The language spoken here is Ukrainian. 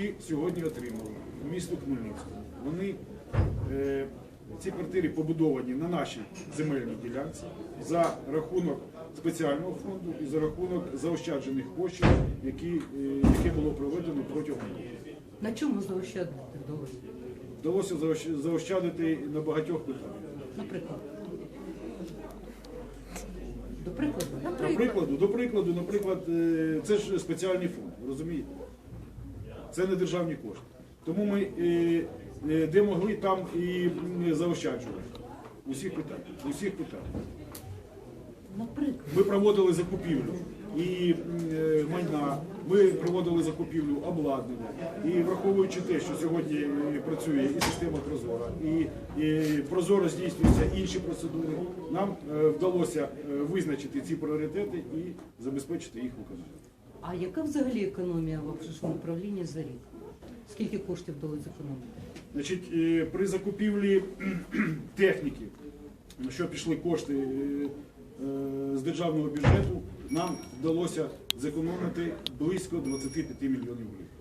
які сьогодні отримали місто Хмельницькому, вони е, ці квартири побудовані на нашій земельній ділянці за рахунок спеціального фонду і за рахунок заощаджених коштів, які, е, яке було проведено протягом року. На чому заощадити вдалося? Вдалося заощ- заощадити на багатьох питаннях. Наприклад. До прикладу. До прикладу, до прикладу, наприклад, е, це ж спеціальний фонд, розумієте? Це не державні кошти. Тому ми е, е, де могли, там і заощаджували. Усіх питань. Усіх питань. Ми проводили закупівлю і е, майна, ми проводили закупівлю обладнання. І враховуючи те, що сьогодні працює і система Прозора, і, і Прозоро здійснюються інші процедури, нам вдалося визначити ці пріоритети і забезпечити їх виконання. А яка взагалі економія в обширному управлінні за рік? Скільки коштів вдалося зекономити? Значить, е, при закупівлі техніки, на що пішли кошти е, е, з державного бюджету, нам вдалося зекономити близько 25 мільйонів гривень.